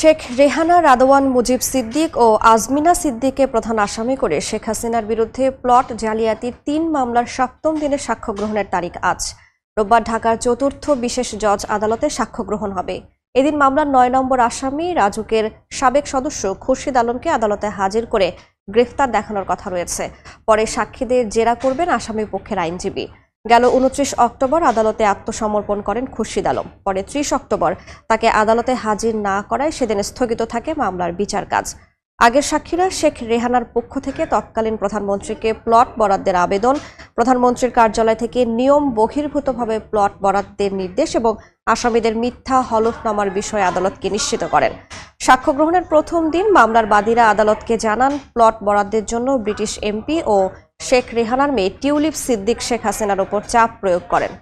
শেখ রেহানা, রাদওয়ান মুজিব সিদ্দিক ও আজমিনা সিদ্দিককে প্রধান আসামি করে শেখ হাসিনার বিরুদ্ধে প্লট জালিয়াতির তিন মামলার সপ্তম দিনে সাক্ষ্য গ্রহণের তারিখ আজ। রোববার ঢাকার চতুর্থ বিশেষ জজ আদালতে সাক্ষ্য গ্রহণ হবে। এদিন মামলার নয় নম্বর আসামি রাজুকের সাবেক সদস্য খুরশিদ আলমকে আদালতে হাজির করে গ্রেফতার দেখানোর কথা রয়েছে। পরে সাক্ষীদের জেরা করবেন আসামি পক্ষের আইনজীবী। গেল উনত্রিশ অক্টোবর আদালতে আত্মসমর্পণ করেন খুরশিদ আলম। পরে ত্রিশ অক্টোবর তাকে আদালতে হাজির না করায় সেদিন স্থগিত থাকে মামলার বিচার কাজ। আগের সাক্ষীরা শেখ রেহানার পক্ষ থেকে তৎকালীন প্রধানমন্ত্রীকে প্লট বরাদ্দের আবেদন, প্রধানমন্ত্রীর কার্যালয় থেকে নিয়ম বহির্ভূতভাবে প্লট বরাদ্দের নির্দেশ এবং আসামিদের মিথ্যা হলফনামার বিষয়ে আদালতকে নিশ্চিত করেন। সাক্ষ্য গ্রহণের প্রথম দিন মামলার বাদীরা আদালতকে জানান, প্লট বরাদ্দের জন্য ব্রিটিশ এমপি ও শেখ রেহানার মেয়ে টিউলিপ সিদ্দিক শেখ হাসিনার ওপর চাপ প্রয়োগ করেন।